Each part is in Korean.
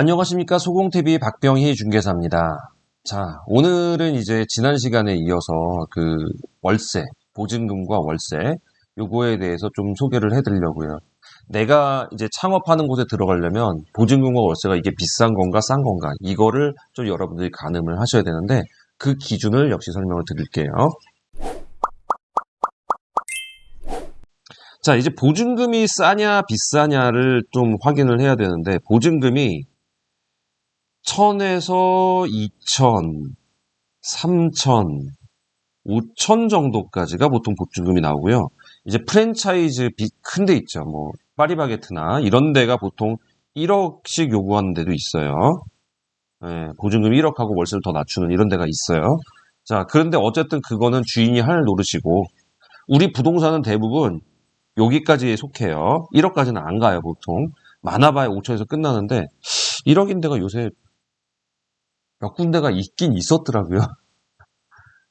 안녕하십니까 소공TV 박병희 중개사입니다. 자 오늘은 이제 지난 시간에 이어서 그 월세 보증금과 월세 요거에 대해서 좀 소개를 해드리려고요. 내가 이제 창업하는 곳에 들어가려면 보증금과 월세가 이게 비싼 건가 싼 건가 이거를 좀 여러분들이 가늠을 하셔야 되는데 그 기준을 역시 설명을 드릴게요. 자 이제 보증금이 싸냐 비싸냐를 좀 확인을 해야 되는데 보증금이 1000에서 2000, 3000, 5000 정도까지가 보통 보증금이 나오고요. 이제 프랜차이즈 큰 데 있죠. 뭐 파리바게트나 이런 데가 보통 1억씩 요구하는 데도 있어요. 예, 보증금 1억하고 월세를 더 낮추는 이런 데가 있어요. 자, 그런데 어쨌든 그거는 주인이 할 노릇이고 우리 부동산은 대부분 여기까지에 속해요. 1억까지는 안 가요, 보통. 많아봐야 5천에서 끝나는데 1억인 데가 요새 몇 군데가 있긴 있었더라고요.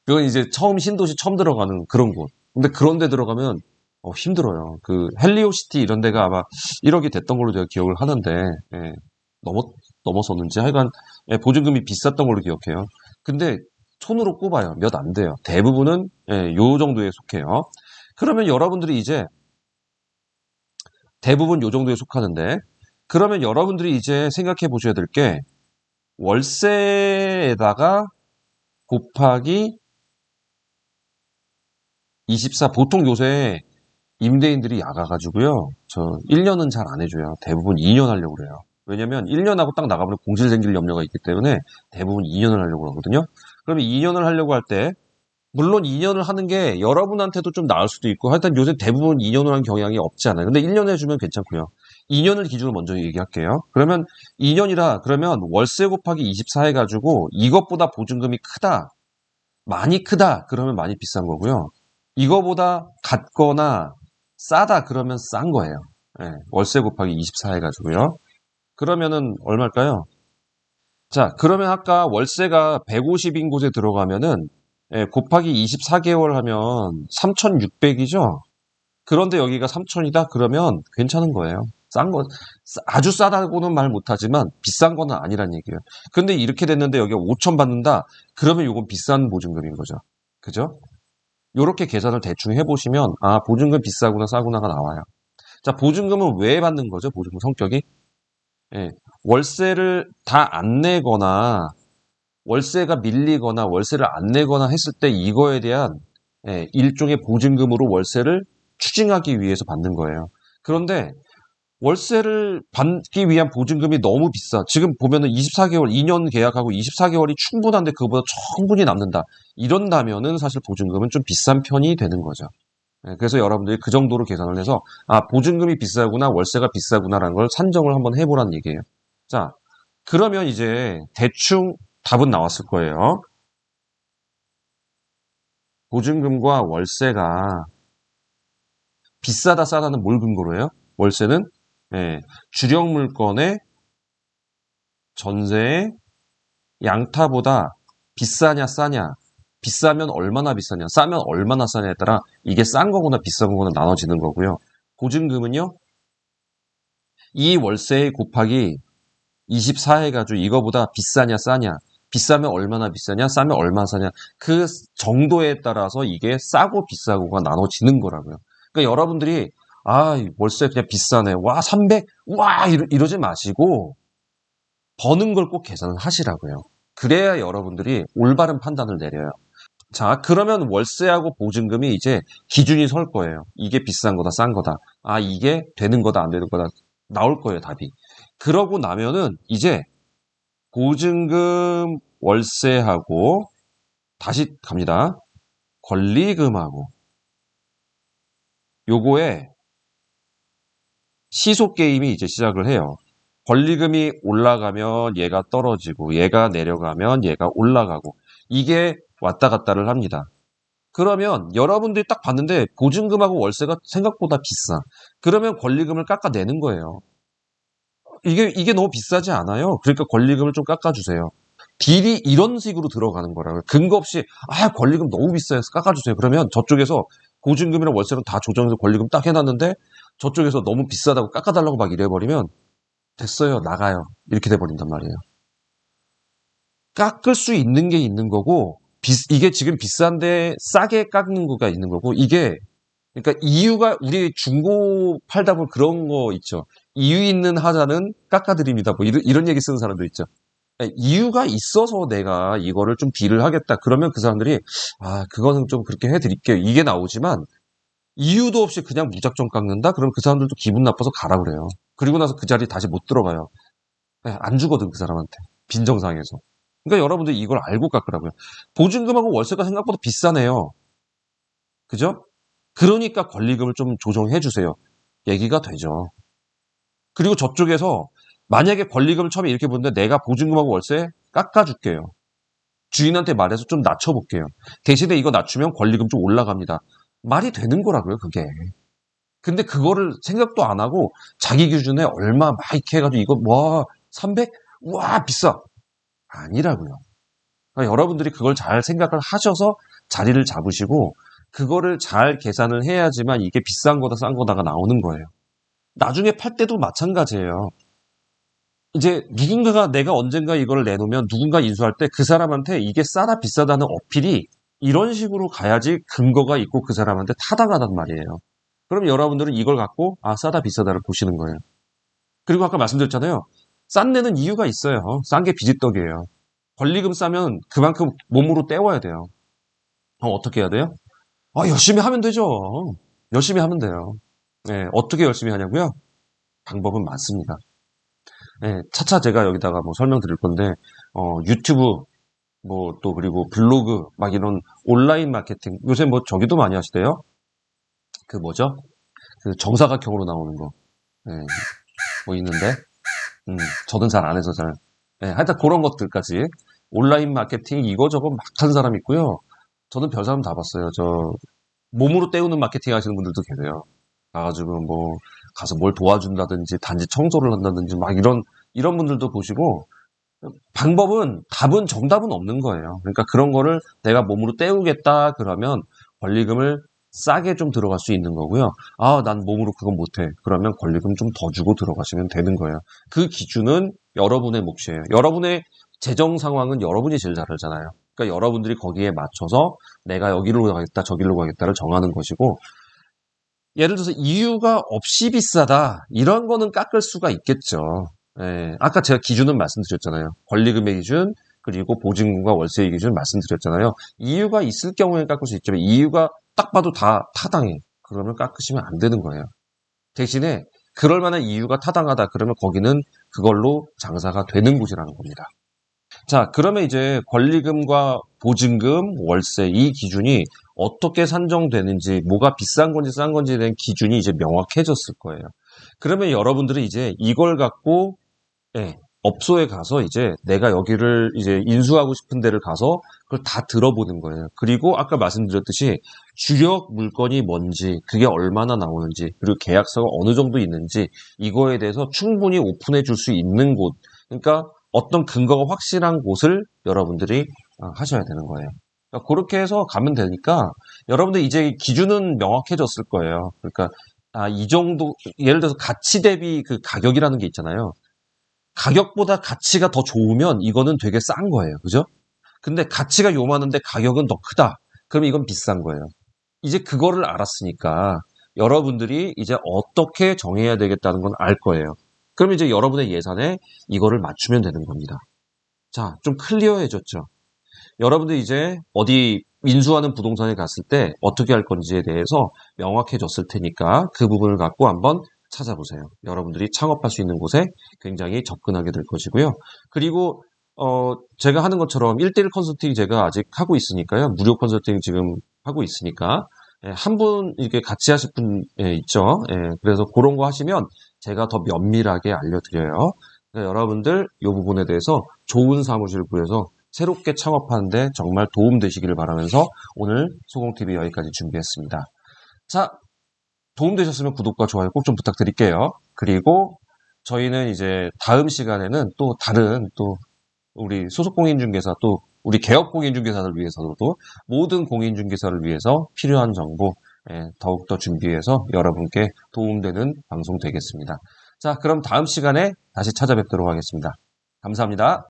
그건 이제 처음 신도시 처음 들어가는 그런 곳. 근데 그런 데 들어가면 어, 힘들어요. 그 헬리오시티 이런 데가 아마 1억이 됐던 걸로 제가 기억을 하는데 예, 넘어 넘어섰는지 하여간 예, 보증금이 비쌌던 걸로 기억해요. 근데 손으로 꼽아요. 몇 안 돼요. 대부분은 예, 요 정도에 속해요. 그러면 여러분들이 이제 대부분 요 정도에 속하는데 그러면 여러분들이 이제 생각해 보셔야 될 게 월세에다가 곱하기 24 보통 요새 임대인들이 야가가지고요. 저 1년은 잘 안 해줘요. 대부분 2년 하려고 그래요. 왜냐면 1년하고 딱 나가면 공실 생길 염려가 있기 때문에 대부분 2년을 하려고 그러거든요. 그러면 2년을 하려고 할 때 물론 2년을 하는 게 여러분한테도 좀 나을 수도 있고 하여튼 요새 대부분 2년을 하는 경향이 없지 않아요. 근데 1년 해주면 괜찮고요. 2년을 기준으로 먼저 얘기할게요. 그러면 2년이라 그러면 월세 곱하기 24 해가지고 이것보다 보증금이 크다. 많이 크다. 그러면 많이 비싼 거고요. 이거보다 같거나 싸다. 그러면 싼 거예요. 네, 월세 곱하기 24 해가지고요. 그러면은 얼마일까요? 자, 그러면 아까 월세가 150인 곳에 들어가면은 예, 곱하기 24개월 하면 3,600이죠? 그런데 여기가 3,000이다? 그러면 괜찮은 거예요. 싼 거, 아주 싸다고는 말 못하지만 비싼 거는 아니란 얘기예요. 근데 이렇게 됐는데 여기가 5천 받는다? 그러면 이건 비싼 보증금인 거죠. 그죠? 요렇게 계산을 대충 해보시면, 아, 보증금 비싸구나, 싸구나가 나와요. 자, 보증금은 왜 받는 거죠? 보증금 성격이? 예, 월세를 다 안 내거나, 월세가 밀리거나, 월세를 안 내거나 했을 때 이거에 대한 예, 일종의 보증금으로 월세를 추징하기 위해서 받는 거예요. 그런데 월세를 받기 위한 보증금이 너무 비싸. 지금 보면은 24개월, 2년 계약하고 24개월이 충분한데 그거보다 충분히 남는다. 이런다면은 사실 보증금은 좀 비싼 편이 되는 거죠. 네, 그래서 여러분들이 그 정도로 계산을 해서 아 보증금이 비싸구나 월세가 비싸구나라는 걸 산정을 한번 해보라는 얘기예요. 자 그러면 이제 대충 답은 나왔을 거예요. 보증금과 월세가 비싸다 싸다는 뭘 근거로 해요? 월세는 예, 주력 물건의 전세의 양타보다 비싸냐 싸냐 비싸면 얼마나 비싸냐 싸면 얼마나 싸냐에 따라 이게 싼 거구나 비싼 거구나 나눠지는 거고요. 보증금은요. 이 월세 곱하기 24 해가지고 이거보다 비싸냐 싸냐 비싸면 얼마나 비싸냐 싸면 얼마나 싸냐 그 정도에 따라서 이게 싸고 비싸고가 나눠지는 거라고요. 그러니까 여러분들이 아, 월세 그냥 비싸네. 와, 300. 와, 이러, 이러지 마시고 버는 걸 꼭 계산을 하시라고요. 그래야 여러분들이 올바른 판단을 내려요. 자, 그러면 월세하고 보증금이 이제 기준이 설 거예요. 이게 비싼 거다, 싼 거다. 아, 이게 되는 거다, 안 되는 거다. 나올 거예요, 답이. 그러고 나면은 이제 보증금, 월세하고 다시 갑니다. 권리금하고 요거에 시속 게임이 이제 시작을 해요. 권리금이 올라가면 얘가 떨어지고 얘가 내려가면 얘가 올라가고 이게 왔다 갔다를 합니다. 그러면 여러분들이 딱 봤는데 보증금하고 월세가 생각보다 비싸. 그러면 권리금을 깎아내는 거예요. 이게 이게 너무 비싸지 않아요. 그러니까 권리금을 좀 깎아주세요. 딜이 이런 식으로 들어가는 거라고요. 근거 없이 아 권리금 너무 비싸서 깎아주세요. 그러면 저쪽에서 보증금이랑 월세는 다 조정해서 권리금 딱 해놨는데 저쪽에서 너무 비싸다고 깎아달라고 막 이래버리면 됐어요. 나가요. 이렇게 돼버린단 말이에요. 깎을 수 있는 게 있는 거고, 비- 이게 지금 비싼데 싸게 깎는 거가 있는 거고, 이게, 그러니까 이유가, 우리 중고 팔다 보면 그런 거 있죠. 이유 있는 하자는 깎아드립니다. 뭐 이런, 이런 얘기 쓰는 사람도 있죠. 예, 이유가 있어서 내가 이거를 좀 딜을 하겠다. 그러면 그 사람들이, 아, 그거는 좀 그렇게 해드릴게요. 이게 나오지만, 이유도 없이 그냥 무작정 깎는다? 그럼 그 사람들도 기분 나빠서 가라 그래요. 그리고 나서 그 자리 다시 못 들어가요. 예, 안 주거든, 그 사람한테. 빈정상에서. 그러니까 여러분들 이걸 알고 깎으라고요. 보증금하고 월세가 생각보다 비싸네요. 그죠? 그러니까 권리금을 좀 조정해 주세요. 얘기가 되죠. 그리고 저쪽에서 만약에 권리금을 처음에 이렇게 보는데 내가 보증금하고 월세 깎아줄게요. 주인한테 말해서 좀 낮춰볼게요. 대신에 이거 낮추면 권리금 좀 올라갑니다. 말이 되는 거라고요, 그게. 근데 그거를 생각도 안 하고 자기 기준에 얼마 막 이렇게 해가지고 이거 와 300? 와 비싸. 아니라고요. 그러니까 여러분들이 그걸 잘 생각을 하셔서 자리를 잡으시고 그거를 잘 계산을 해야지만 이게 비싼 거다 싼 거다가 나오는 거예요. 나중에 팔 때도 마찬가지예요. 이제 누군가가 내가 언젠가 이걸 내놓으면 누군가 인수할 때 그 사람한테 이게 싸다 비싸다는 어필이 이런 식으로 가야지 근거가 있고 그 사람한테 타당하단 말이에요. 그럼 여러분들은 이걸 갖고 아 싸다 비싸다를 보시는 거예요. 그리고 아까 말씀드렸잖아요. 싼 데는 이유가 있어요. 싼 게 비지떡이에요. 권리금 싸면 그만큼 몸으로 때워야 돼요. 어, 어떻게 해야 돼요? 아, 열심히 하면 되죠. 열심히 하면 돼요. 네, 어떻게 열심히 하냐고요? 방법은 많습니다. 네, 차차 제가 여기다가 뭐 설명드릴 건데, 어, 유튜브, 뭐 또 그리고 블로그, 막 이런 온라인 마케팅, 요새 뭐 저기도 많이 하시대요? 그 뭐죠? 그 정사각형으로 나오는 거. 네, 뭐 있는데, 음, 저는 잘 안 해서 잘. 네, 하여튼 그런 것들까지. 온라인 마케팅 이거저거 막 하는 사람 있고요. 저는 별 사람 다 봤어요. 저, 몸으로 때우는 마케팅 하시는 분들도 계세요. 가가지고 뭐, 가서 뭘 도와준다든지, 단지 청소를 한다든지, 막 이런, 이런 분들도 보시고, 방법은, 답은, 정답은 없는 거예요. 그러니까 그런 거를 내가 몸으로 때우겠다, 그러면 권리금을 싸게 좀 들어갈 수 있는 거고요. 아, 난 몸으로 그건 못해. 그러면 권리금 좀 더 주고 들어가시면 되는 거예요. 그 기준은 여러분의 몫이에요. 여러분의 재정 상황은 여러분이 제일 잘 알잖아요. 그러니까 여러분들이 거기에 맞춰서 내가 여기로 가겠다, 저기로 가겠다를 정하는 것이고, 예를 들어서 이유가 없이 비싸다, 이런 거는 깎을 수가 있겠죠. 예, 아까 제가 기준은 말씀드렸잖아요. 권리금의 기준, 그리고 보증금과 월세의 기준 말씀드렸잖아요. 이유가 있을 경우에 깎을 수 있지만, 이유가 딱 봐도 다 타당해. 그러면 깎으시면 안 되는 거예요. 대신에, 그럴 만한 이유가 타당하다. 그러면 거기는 그걸로 장사가 되는 곳이라는 겁니다. 자, 그러면 이제 권리금과 보증금, 월세 이 기준이 어떻게 산정되는지, 뭐가 비싼 건지 싼 건지에 대한 기준이 이제 명확해졌을 거예요. 그러면 여러분들이 이제 이걸 갖고 예, 업소에 가서 이제 내가 여기를 이제 인수하고 싶은 데를 가서 그걸 다 들어보는 거예요. 그리고 아까 말씀드렸듯이 주력 물건이 뭔지, 그게 얼마나 나오는지, 그리고 계약서가 어느 정도 있는지 이거에 대해서 충분히 오픈해 줄 수 있는 곳. 그러니까 어떤 근거가 확실한 곳을 여러분들이 어, 하셔야 되는 거예요. 그러니까 그렇게 해서 가면 되니까 여러분들 이제 기준은 명확해졌을 거예요. 그러니까 아, 이 정도 예를 들어서 가치 대비 그 가격이라는 게 있잖아요. 가격보다 가치가 더 좋으면 이거는 되게 싼 거예요. 그죠? 근데 가치가 요만한데 가격은 더 크다. 그럼 이건 비싼 거예요. 이제 그거를 알았으니까 여러분들이 이제 어떻게 정해야 되겠다는 건 알 거예요. 그럼 이제 여러분의 예산에 이거를 맞추면 되는 겁니다. 자, 좀 클리어해졌죠? 여러분들 이제 어디 인수하는 부동산에 갔을 때 어떻게 할 건지에 대해서 명확해졌을 테니까 그 부분을 갖고 한번 찾아보세요. 여러분들이 창업할 수 있는 곳에 굉장히 접근하게 될 것이고요. 그리고 어, 제가 하는 것처럼 1대1 컨설팅 제가 아직 하고 있으니까요. 무료 컨설팅 지금 하고 있으니까 예, 한분 이렇게 같이 하실 분 예, 있죠. 예, 그래서 그런 거 하시면 제가 더 면밀하게 알려드려요. 그러니까 여러분들 이 부분에 대해서 좋은 사무실 구해서 새롭게 창업하는데 정말 도움 되시기를 바라면서 오늘 소공TV 여기까지 준비했습니다. 자, 도움 되셨으면 구독과 좋아요 꼭 좀 부탁드릴게요. 그리고 저희는 이제 다음 시간에는 또 다른 또 우리 소속 공인중개사 또 우리 개업 공인중개사를 위해서도 모든 공인중개사를 위해서 필요한 정보 예, 더욱더 준비해서 여러분께 도움되는 방송 되겠습니다. 자, 그럼 다음 시간에 다시 찾아뵙도록 하겠습니다. 감사합니다.